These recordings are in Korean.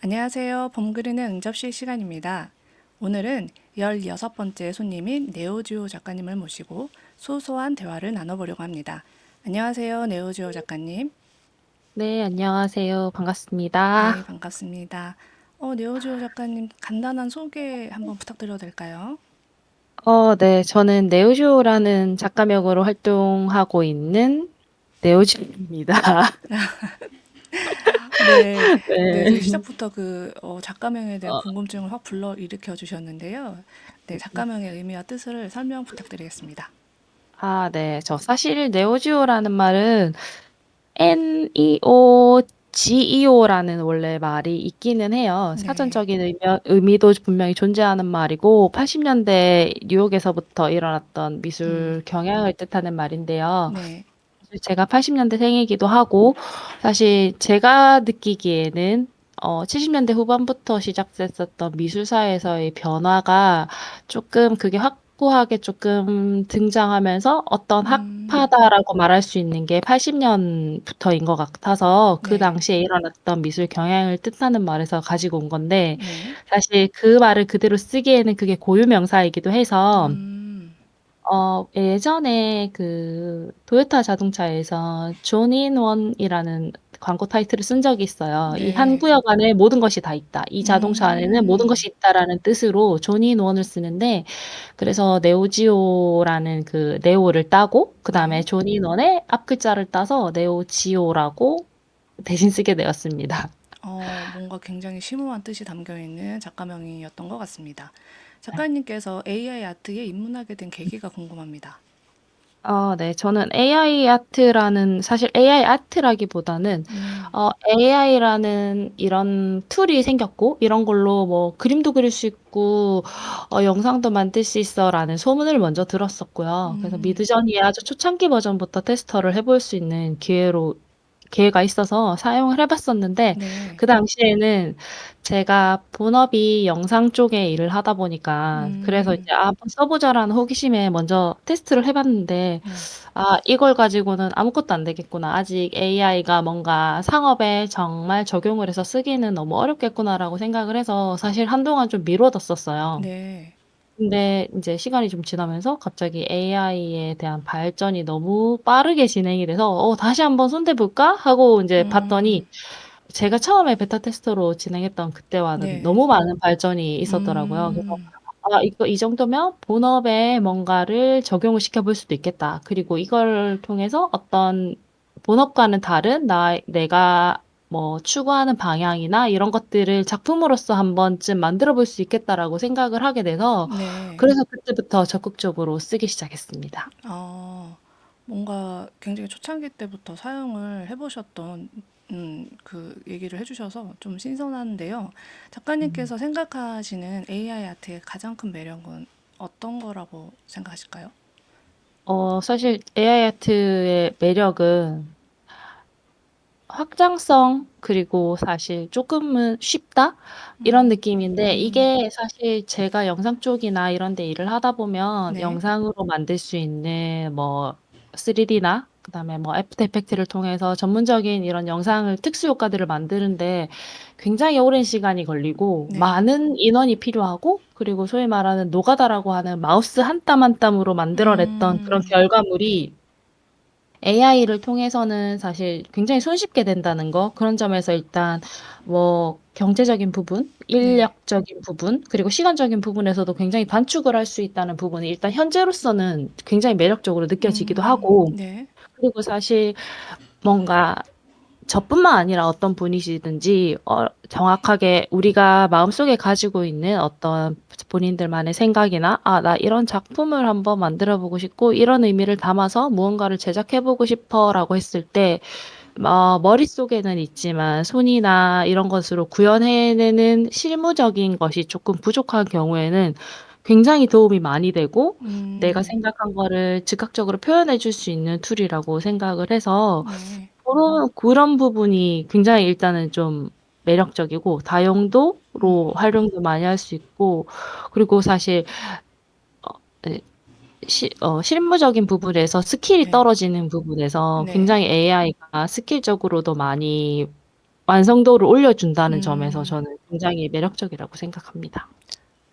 안녕하세요. 봄 그리는 응접실 시간입니다. 오늘은 16번째 손님인 네오지오 작가님을 모시고 소소한 대화를 나눠보려고 합니다. 안녕하세요. 네오지오 작가님. 네, 안녕하세요. 네, 반갑습니다. 반갑습니다. 어, 네오지오 작가님 간단한 소개 한번 부탁드려도 될까요? 어, 네, 저는 네오지오라는 작가명으로 활동하고 있는 네오지오입니다. 네, 네, 되게 네. 시작부터 그 어, 작가명에 대한 어, 궁금증을 확 불러 일으켜 주셨는데요. 네, 작가명의 의미와 뜻을 설명 부탁드리겠습니다. 아, 네. 저 사실 네오지오라는 말은 N-E-O-G-E-O라는 원래 말이 있기는 해요. 네, 사전적인 의미, 의미도 분명히 존재하는 말이고, 80 년대 뉴욕에서부터 일어났던 음, 미술 경향을 뜻하는 말인데요. 네, 사실 제가 80년대생이기도 하고, 사실 제가 느끼기에는 어, 70년대 후반부터 시작됐었던 미술사에서의 변화가 조금 그게 확고하게 조금 등장하면서 어떤 음, 학파다라고 말할 수 있는 게 80 년부터인 것 같아서 그 네, 당시에 일어났던 미술 경향을 뜻하는 말에서 가지고 온 건데, 네. 사실 그 말을 그대로 쓰기에는 그게 고유명사이기도 해서 음, 어, 예전에 그 토요타 자동차에서 존 인 원이라는 광고 타이틀을 쓴 적이 있어요. 이 한 네. 구역 안에 모든 것이 다 있다. 이 자동차 안에는 모든 음, 것이 있다라는 뜻으로 존 인 원을 쓰는데 그래서 네오지오라는 그 네오를 따고 그다음에 네. 존인 원의 앞 글자를 따서 네오지오라고 대신 쓰게 되었습니다. 어, 뭔가 굉장히 심오한 뜻이 담겨 있는 작가명이었던 것 같습니다. 네. 작가님께서 AI 아트에 입문하게 된 계기가 궁금합니다. 어, 네. 저는 AI 아트라는, 사실 AI 아트라기보다는, 음, 어, AI라는 이런 툴이 생겼고, 이런 걸로 뭐 그림도 그릴 수 있고, 어, 영상도 만들 수 있어 라는 소문을 먼저 들었었고요. 그래서 음, 미드저니의 아주 초창기 버전부터 테스터를 해볼 수 있는 기회로, 기회가 있어서 사용을 해 봤었는데, 네. 그 당시에는 제가 본업이 영상 쪽에 일을 하다 보니까, 그래서 음, 이제 아, 한번 써 보자라는 호기심에 먼저 테스트를 해 봤는데, 네. 아, 이걸 가지고는 아무것도 안 되겠구나. 아직 AI가 뭔가 상업에 정말 적용을 해서 쓰기는 너무 어렵겠구나라고 생각을 해서 사실 한동안 좀 미뤄뒀었어요. 네. 근데 이제 시간이 좀 지나면서 갑자기 AI에 대한 발전이 너무 빠르게 진행이 돼서 어, 다시 한번 손대 볼까? 하고 이제 음, 봤더니 제가 처음에 베타 테스터로 진행했던 그때와는 네. 너무 많은 발전이 있었더라고요. 그래서 음, 아, 이거 이 정도면 본업에 뭔가를 적용을 시켜 볼 수도 있겠다. 그리고 이걸 통해서 어떤 본업과는 다른 나 내가 뭐 추구하는 방향이나 이런 것들을 작품으로서 한 번쯤 만들어 볼 수 있겠다라고 생각을 하게 돼서 네. 그래서 그때부터 적극적으로 쓰기 시작했습니다. 어, 뭔가 굉장히 초창기 때부터 사용을 해 보셨던 음, 그 얘기를 해 주셔서 좀 신선한데요. 음. 작가님께서 생각하시는 AI 아트의 가장 큰 매력은 어떤 거라고 생각하실까요? 어, 사실 AI 아트의 매력은 확장성, 그리고 사실 조금은 쉽다? 이런 느낌인데, 음, 이게 사실 제가 영상 쪽이나 이런 데 일을 하다 보면 네, 영상으로 만들 수 있는 뭐 3D나, 그 다음에 뭐 애프터 이펙트를 통해서 전문적인 이런 영상을, 특수 효과들을 만드는데 굉장히 오랜 시간이 걸리고, 네, 많은 인원이 필요하고, 그리고 소위 말하는 노가다라고 하는 마우스 한 땀 한 땀으로 만들어냈던 그런 음, 결과물이 AI를 통해서는 사실 굉장히 손쉽게 된다는 거. 그런 점에서 일단 뭐 경제적인 부분, 네, 인력적인 부분, 그리고 시간적인 부분에서도 굉장히 단축을 할 수 있다는 부분이 일단 현재로서는 굉장히 매력적으로 느껴지기도 음, 하고, 네, 그리고 사실 뭔가 저뿐만 아니라 어떤 분이시든지 어, 정확하게 우리가 마음속에 가지고 있는 어떤 본인들만의 생각이나 아, 나 이런 작품을 한번 만들어 보고 싶고 이런 의미를 담아서 무언가를 제작해 보고 싶어라고 했을 때 어, 머릿속에는 있지만 손이나 이런 것으로 구현해내는 실무적인 것이 조금 부족한 경우에는 굉장히 도움이 많이 되고 내가 음, 생각한 거를 즉각적으로 표현해 줄 수 있는 툴이라고 생각을 해서 네, 그런, 그런 부분이 굉장히 일단은 좀 매력적이고 다용도로 활용도 많이 할 수 있고 그리고 사실 어, 네, 시, 어, 실무적인 부분에서 스킬이 네, 떨어지는 부분에서 네, 굉장히 AI가 스킬적으로도 많이 완성도를 올려준다는 점에서 음. 저는 굉장히 매력적이라고 생각합니다.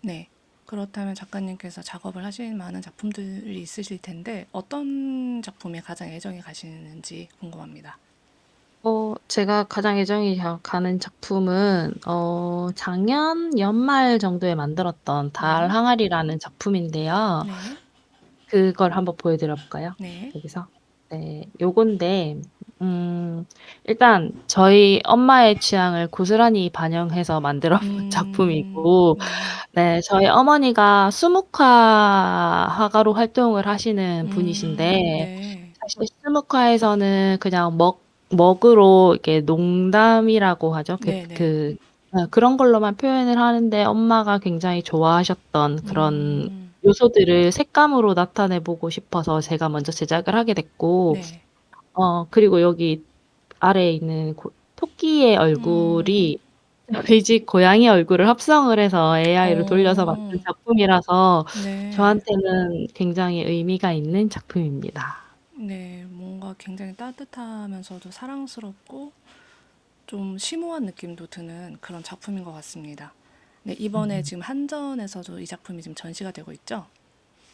네. 그렇다면 작가님께서 작업을 하신 많은 작품들이 있으실 텐데 어떤 작품에 가장 애정이 가시는지 궁금합니다. 어 제가 가장 애정이 가 가는 작품은 어 작년 연말 정도에 만들었던 달 네. 항아리라는 작품인데요. 네. 그걸 한번 보여 드려 볼까요? 네. 여기서. 네. 요건데 음 일단 저희 엄마의 취향을 고스란히 반영해서 만들어 본 음. 작품이고 네. 네 저희 어머니가 수묵화 화가로 활동을 하시는 음. 분이신데 네. 사실 수묵화에서는 그냥 먹 먹으로 이렇게 농담이라고 하죠. 그 네네. 그 어 그런 걸로만 표현을 하는데 엄마가 굉장히 좋아하셨던 그런 음. 요소들을 색감으로 나타내 보고 싶어서 제가 먼저 제작을 하게 됐고 네. 어 그리고 여기 아래에 있는 고 토끼의 음. 얼굴이 저희 집 고양이 얼굴을 합성을 해서 AI로 돌려서 만든 어. 작품이라서 네. 저한테는 굉장히 의미가 있는 작품입니다. 네. 뭔가 굉장히 따뜻하면서도 사랑스럽고 좀 심오한 느낌도 드는 그런 작품인 것 같습니다. 네. 이번에 음. 지금 한전에서도 이 작품이 지금 전시가 되고 있죠?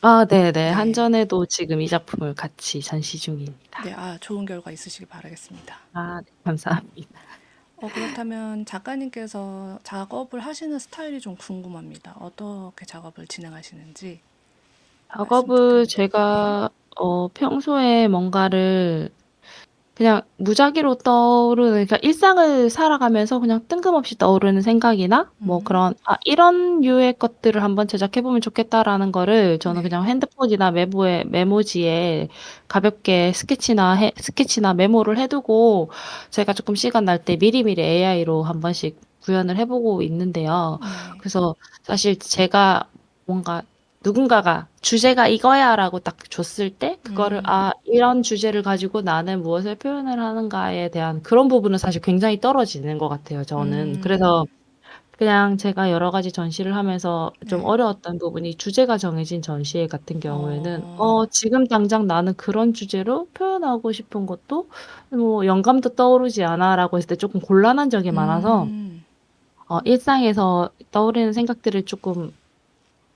아 네네. 네. 한전에도 지금 이 작품을 같이 전시 중입니다. 네. 아 좋은 결과 있으시길 바라겠습니다. 아 네. 감사합니다. 어 그렇다면 작가님께서 작업을 하시는 스타일이 좀 궁금합니다. 어떻게 작업을 진행하시는지 말씀 작업을 부탁드립니다. 네. 제가 어 평소에 뭔가를 그냥 무작위로 떠오르는 그러니까 일상을 살아가면서 그냥 뜬금없이 떠오르는 생각이나 뭐 음. 그런 '아 이런 류의 것들을 한번 제작해 보면 좋겠다.'라는 거를 저는 네. 그냥 핸드폰이나 메모에 메모지에 가볍게 스케치나 해 스케치나 메모를 해 두고 제가 쪼끔 시간 날 때 미리미리 AI로 한 번씩 구현을 해 보고 있는데요. 네. 그래서 사실 제가 뭔가 누군가가 "주제가 이거야."라고 딱 줬을 때 그거를 음. '아 이런 주제를 가지고 나는 무엇을 표현을 하는가.'에 대한 그런 부분은 사실 굉장히 떨어지는 것 같아요 저는. 그래서 음. 그냥 제가 여러 가지 전시를 하면서 좀 네. 어려웠던 부분이 주제가 정해진 전시회 같은 경우에는 어. 어 지금 당장 나는 그런 주제로 표현하고 싶은 것도 뭐 '영감도 떠오르지 않아.'라고 했을 때 쪼끔 곤란한 적이 많아서 음. 어 일상에서 떠오르는 생각들을 쪼끔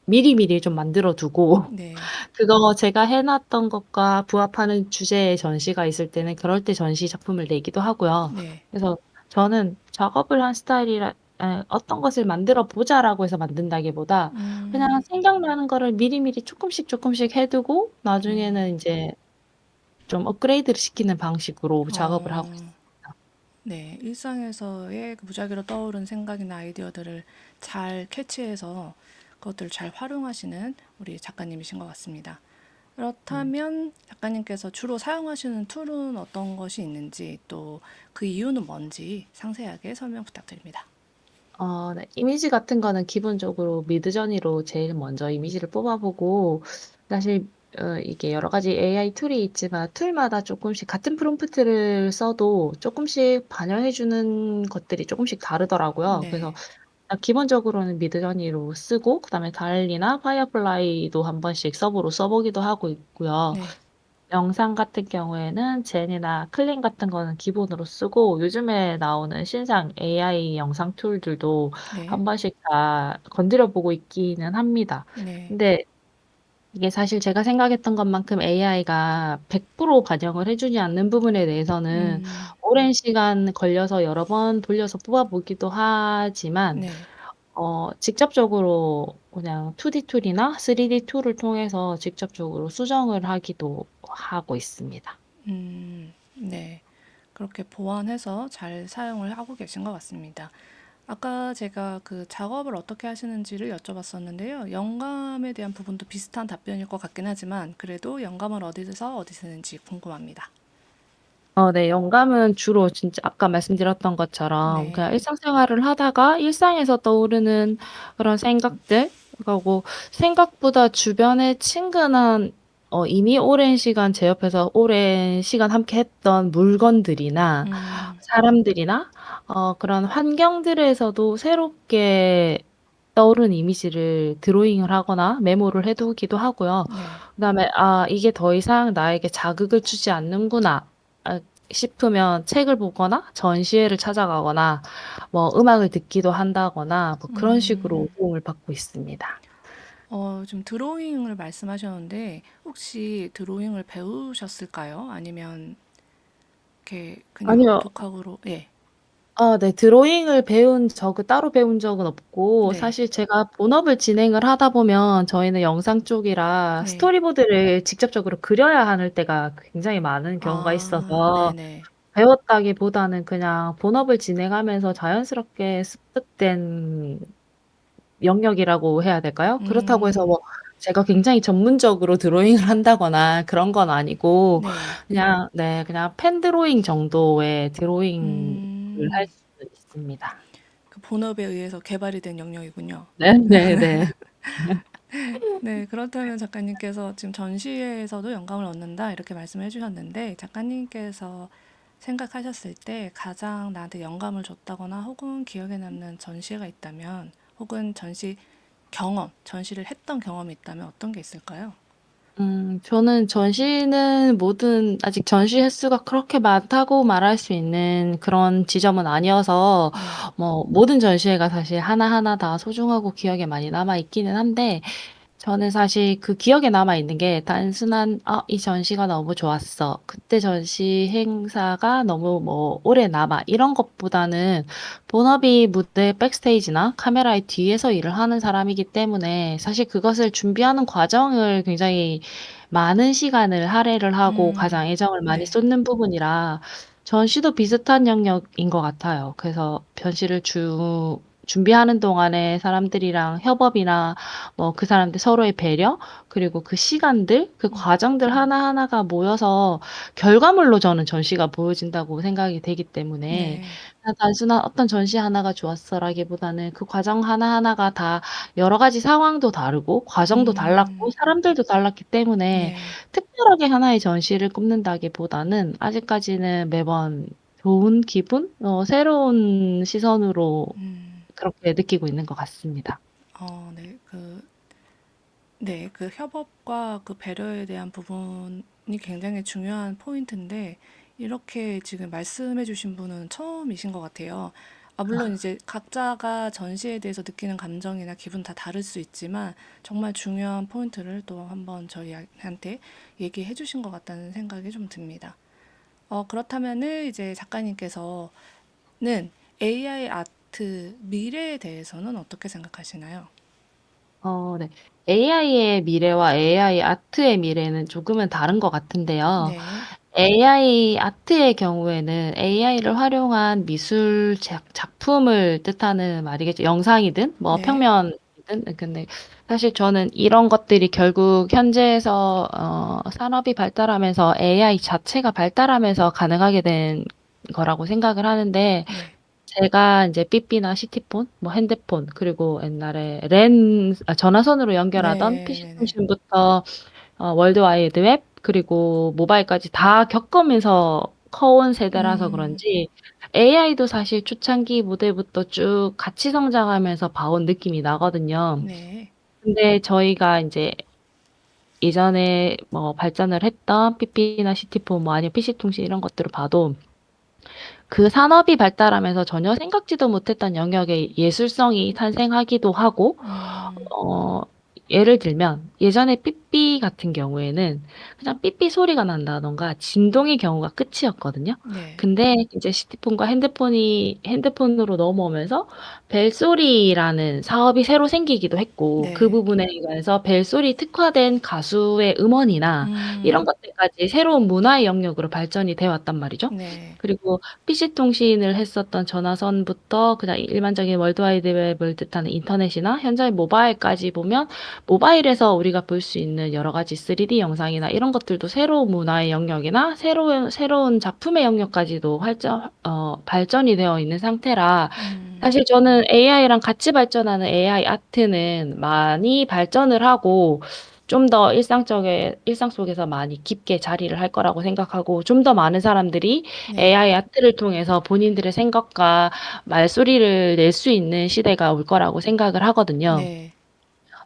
미리미리 좀 만들어 두고 네. 그거 제가 해 놨던 것과 부합하는 주제의 전시가 있을 때는 그럴 때 전시 작품을 내기도 하고요. 네. 그래서 저는 작업을 한 스타일이라 에 '어떤 것을 만들어 보자.'라고 해서 만든다기보다 그냥 음. 생각나는 거를 미리미리 쪼끔씩 쪼끔씩 해 두고 음. 나중에는 인제 좀 업그레이드를 시키는 방식으로 작업을 하고 어. 있습니다. 네. 일상에서의 그 무작위로 떠오른 생각이나 아이디어들을 잘 캐치해서 그것들을 잘 활용하시는 우리 작가님이신 것 같습니다. 음. 그렇다면 작가님께서 주로 사용하시는 툴은 어떤 것이 있는지 또 그 이유는 뭔지 상세하게 설명 부탁드립니다. 어 네. 이미지 같은 거는 기본적으로 미드저니로 제일 먼저 이미지를 뽑아 보고 사실 어 이게 여러 가지 AI 툴이 있지만 툴마다 쪼끔씩 같은 프롬프트를 써도 쪼끔씩 반영해 주는 것들이 쪼금씩 다르더라고요. 그래서 네. 아 기본적으로는 미드저니로 쓰고 그다음에 달리나 파이어플라이도 한 번씩 서브로 써 보기도 하고 있고요. 네. 영상 같은 경우에는 젠이나 클린 같은 거는 기본으로 쓰고 요즘에 나오는 신상 AI 영상 툴들도 네. 한 번씩 다 건드려 보고 있기는 합니다. 네. 근데 이게 사실 제가 생각했던 것만큼 AI가 100% 반영을 해 주지 않는 부분에 대해서는 음. 오랜 시간 걸려서 여러 번 돌려서 뽑아 보기도 하지만 네. 어 직접적으로 그냥 2D 툴이나 3D 툴을 통해서 직접적으로 수정을 하기도 하고 있습니다. 음. 네. 그렇게 보완해서 잘 사용을 하고 계신 것 같습니다. 아까 제가 그 작업을 어떻게 하시는지를 여쭤봤었는데요. 영감에 대한 부분도 비슷한 답변일 것 같긴 하지만 그래도 영감을 어디서 얻으시는지 궁금합니다. 어 네. 영감은 주로 진짜 아까 말씀드렸던 것처럼 네. 그냥 일상생활을 하다가 일상에서 떠오르는 그런 생각들 그러고 생각보다 주변에 친근한 어 이미 오랜 시간 제 옆에서 오랜 시간 함께 했던 물건들이나 음. 사람들이나 어 그런 환경들에서도 새롭게 떠오르는 이미지를 드로잉을 하거나 메모를 해 두기도 하고요. 네. 그다음에 '아 이게 더 이상 나에게 자극을 주지 않는구나. 아 싶으면 책을 보거나 전시회를 찾아가거나 뭐 음악을 듣기도 한다거나 뭐 그런 식으로 음. 도움을 받고 있습니다. 어 좀 드로잉을 말씀하셨는데 혹시 드로잉을 배우셨을까요? 아니면 이렇게 그냥 아니요. 독학으로 예. 아 네. 드로잉을 배운 적은 따로 배운 적은 없고 네. 사실 제가 본업을 진행을 하다 보면 저희는 영상 쪽이라 네. 스토리보드를 직접적으로 그려야 하는 때가 굉장히 많은 경우가 아 있어서 네네. 배웠다기보다는 그냥 본업을 진행하면서 자연스럽게 습득된 영역이라고 해야 될까요? 그렇다고 해서 음. 뭐 제가 굉장히 전문적으로 드로잉을 한다거나 그런 건 아니고 네. 그냥 네 그냥 펜 드로잉 정도의 드로잉 할 음. 수 있습니다. 그 본업에 의해서 개발이 된 영역이군요. 네네네. 네. 그렇다면 작가님께서 지금 전시회에서도 영감을 얻는다 이렇게 말씀해 주셨는데 작가님께서 생각하셨을 때 가장 나한테 영감을 줬다거나 혹은 기억에 남는 전시회가 있다면 혹은 전시 경험, 전시를 했던 경험이 있다면 어떤 게 있을까요? 음 저는 전시는 모든 아직 전시 횟수가 그렇게 많다고 말할 수 있는 그런 지점은 아니어서 네. 뭐 모든 전시회가 사실 하나하나 다 소중하고 기억에 많이 남아 있기는 한데 저는 사실 그 기억에 남아 있는 게 단순한 '아 이 전시가 너무 좋았어. 그때 전시 행사가 너무 뭐 오래 남아.' 이런 것보다는 본업이 무대 백스테이지나 카메라의 뒤에서 일을 하는 사람이기 때문에 사실 그것을 준비하는 과정을 굉장히 많은 시간을 할애를 하고 음. 가장 애정을 많이 네. 쏟는 부분이라 전시도 비슷한 영역인 것 같아요. 그래서 전시를 주 준비하는 동안에 사람들이랑 협업이나 뭐 그 사람들 서로의 배려 그리고 그 시간들 그 음. 과정들 하나하나가 모여서 결과물로 저는 전시가 보여진다고 생각이 되기 때문에 네. 그냥 단순한 '어떤 전시 하나가 좋았어.'라기보다는 그 과정 하나하나가 다 여러 가지 상황도 다르고 과정도 달랐고 음. 사람들도 달랐기 때문에 네. 특별하게 하나의 전시를 꼽는다기보다는 아직까지는 매번 좋은 기분? 어 새로운 시선으로 음. 그렇게 느끼고 있는 것 같습니다. 어 네. 그 네. 그 협업과 그 배려에 대한 부분이 굉장히 중요한 포인트인데 이렇게 지금 말씀해 주신 분은 처음이신 것 같아요. 아 물론 이제 각자가 전시에 대해서 느끼는 감정이나 기분 다 다를 수 있지만 정말 중요한 포인트를 또 한번 저희한테 얘기해 주신 것 같다는 생각이 좀 듭니다. 어 그렇다면은 이제 작가님께서는 AI 아트 미래에 대해서는 어떻게 생각하시나요? 어 네. AI의 미래와 AI 아트의 미래는 조금은 다른 것 같은데요. 네. AI 아트의 경우에는 AI를 활용한 미술 작 작품을 뜻하는 말이겠죠. 영상이든 뭐 네. 평면이든 근데 사실 저는 이런 것들이 결국 현재에서 어 산업이 발달하면서 AI 자체가 발달하면서 가능하게 된 거라고 생각을 하는데 네. 제가 인제 삐삐나 시티폰, 뭐 핸드폰 그리고 옛날에 랜 아 전화선으로 연결하던 PC 네네네. 통신부터 어 월드 와이드 웹 그리고 모바일까지 다 겪으면서 커온 세대라서 음. 그런지 AI도 사실 초창기 모델부터 쭉 같이 성장하면서 봐온 느낌이 나거든요. 네. 근데 저희가 인제 예전에 뭐 발전을 했던 삐삐나 시티폰 뭐 아니면 PC 통신 이런 것들을 봐도 그 산업이 발달하면서 전혀 생각지도 못했던 영역의 예술성이 탄생하기도 하고 음. 어 예를 들면 예전에 삐삐 같은 경우에는 그냥 삐삐 소리가 난다든가 진동의 경우가 끝이었거든요. 네. 근데 이제 시티폰과 핸드폰이 핸드폰으로 넘어오면서 벨소리라는 사업이 새로 생기기도 했고 그 네. 부분에 의해서 벨소리 특화된 가수의 음원이나 이런 음. 것들까지 새로운 문화의 영역으로 발전이 되어 왔단 말이죠. 네. 그리고 PC 통신을 했었던 전화선부터 그냥 일반적인 월드 와이드 웹을 뜻하는 인터넷이나 현재 모바일까지 보면 모바일에서 우리가 볼 수 있는 여러 가지 3D 영상이나 이런 것들도 새로운 문화의 영역이나 새로운 새로운 작품의 영역까지도 활전 어 발전이 되어 있는 상태라 음. 사실 저는 AI랑 같이 발전하는 AI 아트는 많이 발전을 하고 좀 더 일상적에 일상 속에서 많이 깊게 자리를 할 거라고 생각하고 좀 더 많은 사람들이 네. AI 아트를 통해서 본인들의 생각과 말소리를 낼 수 있는 시대가 올 거라고 생각을 하거든요. 네.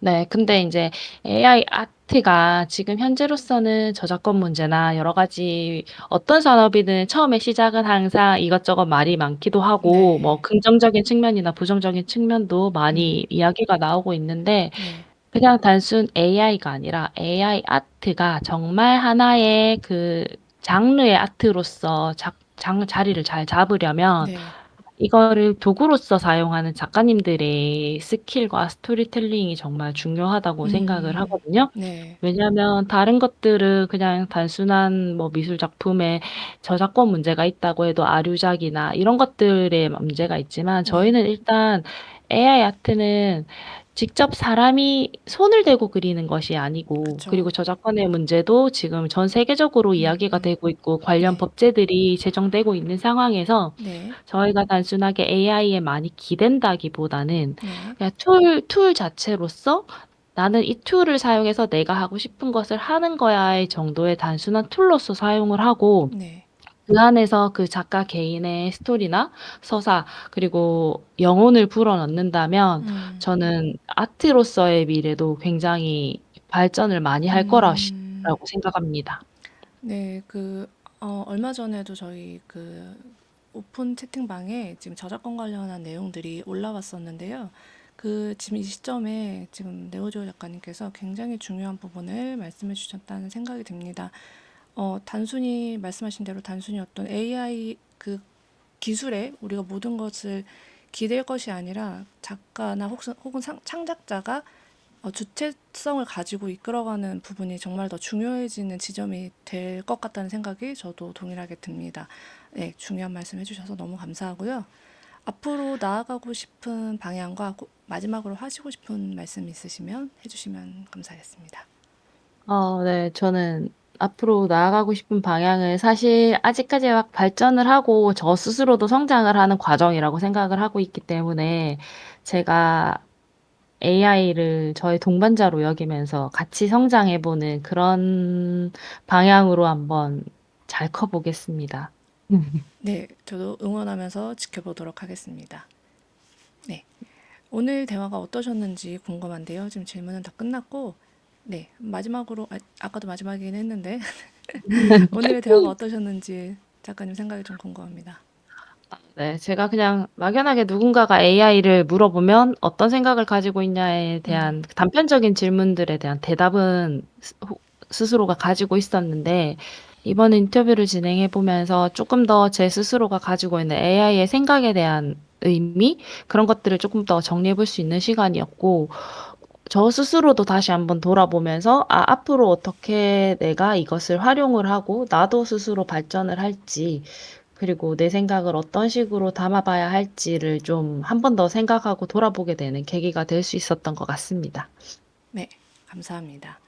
네. 근데 인제 AI 아트가 지금 현재로서는 저작권 문제나 여러 가지 어떤 산업이든 처음에 시작은 항상 이것저것 말이 많기도 하고 뭐 네. 긍정적인 측면이나 부정적인 측면도 많이 음. 이야기가 나오고 있는데 네. 그냥 단순 AI가 아니라 AI 아트가 정말 하나의 그 장르의 아트로서 작, 장, 자리를 잘 잡으려면 네. 이거를 도구로서 사용하는 작가님들의 스킬과 스토리텔링이 정말 중요하다고 생각을 음. 하거든요. 네. 왜냐하면 다른 것들은 그냥 단순한 뭐 미술 작품에 저작권 문제가 있다고 해도 아류작이나 이런 것들의 문제가 있지만 네. 저희는 일단 AI 아트는 직접 사람이 손을 대고 그리는 것이 아니고 그쵸. 그리고 저작권의 문제도 지금 전 세계적으로 이야기가 음. 되고 있고 관련 네. 법제들이 제정되고 있는 상황에서 네. 저희가 단순하게 AI에 많이 기댄다기보다는 네. 그냥 툴, 툴 자체로서 나는 이 툴을 사용해서 내가 하고 싶은 것을 하는 거야의 정도의 단순한 툴로서 사용을 하고 네. 그 안에서 그 작가 개인의 스토리나 서사 그리고 영혼을 불어넣는다면 음. 저는 아트로서의 미래도 굉장히 발전을 많이 할 거라고 음. 생각합니다. 네. 그 어, 얼마 전에도 저희 그 오픈 채팅방에 지금 저작권 관련한 내용들이 올라왔었는데요. 그 지금 이 시점에 지금 네오조 작가님께서 굉장히 중요한 부분을 말씀해 주셨다는 생각이 듭니다. 어, 단순히 말씀하신 대로 단순히 어떤 AI 그 기술에 우리가 모든 것을 기댈 것이 아니라 작가나 혹은, 혹은 상- 창작자가 어, 주체성을 가지고 이끌어가는 부분이 정말 더 중요해지는 지점이 될 것 같다는 생각이 저도 동일하게 듭니다. 네, 중요한 말씀 해주셔서 너무 감사하고요. 앞으로 나아가고 싶은 방향과 고- 마지막으로 하시고 싶은 말씀 있으시면 해주시면 감사하겠습니다. 어, 네. 저는 앞으로 나아가고 싶은 방향은 사실 아직까지 막 발전을 하고 저 스스로도 성장을 하는 과정이라고 생각을 하고 있기 때문에 제가 AI를 저의 동반자로 여기면서 같이 성장해 보는 그런 방향으로 한번 잘 커 보겠습니다. 네, 저도 응원하면서 지켜보도록 하겠습니다. 네, 오늘 대화가 어떠셨는지 궁금한데요. 지금 질문은 다 끝났고, 네, 마지막으로, 아, 아까도 마지막이긴 했는데, 오늘의 대화가 어떠셨는지 작가님 생각이 좀 궁금합니다. 네, 제가 그냥 막연하게 누군가가 AI를 물어보면 어떤 생각을 가지고 있냐에 대한 음. 단편적인 질문들에 대한 대답은 스- 호- 스스로가 가지고 있었는데 이번 인터뷰를 진행해 보면서 조금 더 제 스스로가 가지고 있는 AI의 생각에 대한 의미 그런 것들을 조금 더 정리해 볼 수 있는 시간이었고 저 스스로도 다시 한번 돌아보면서 아, 앞으로 어떻게 내가 이것을 활용을 하고 나도 스스로 발전을 할지 그리고 내 생각을 어떤 식으로 담아 봐야 할지를 좀한번더 생각하고 돌아보게 되는 계기가 될 수 있었던 것 같습니다. 네, 감사합니다.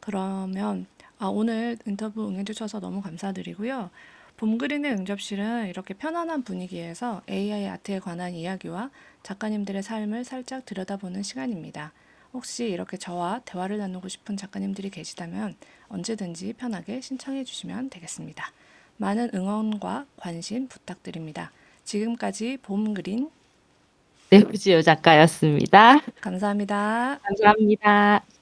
그러면 아, 오늘 인터뷰 응해 주셔서 너무 감사드리고요. 봄그린의 응접실은 이렇게 편안한 분위기에서 AI 아트에 관한 이야기와 작가님들의 삶을 살짝 들여다보는 시간입니다. 혹시 이렇게 저와 대화를 나누고 싶은 작가님들이 계시다면 언제든지 편하게 신청해 주시면 되겠습니다. 많은 응원과 관심 부탁드립니다. 지금까지 봄그린 네우지오 작가였습니다. 감사합니다. 감사합니다.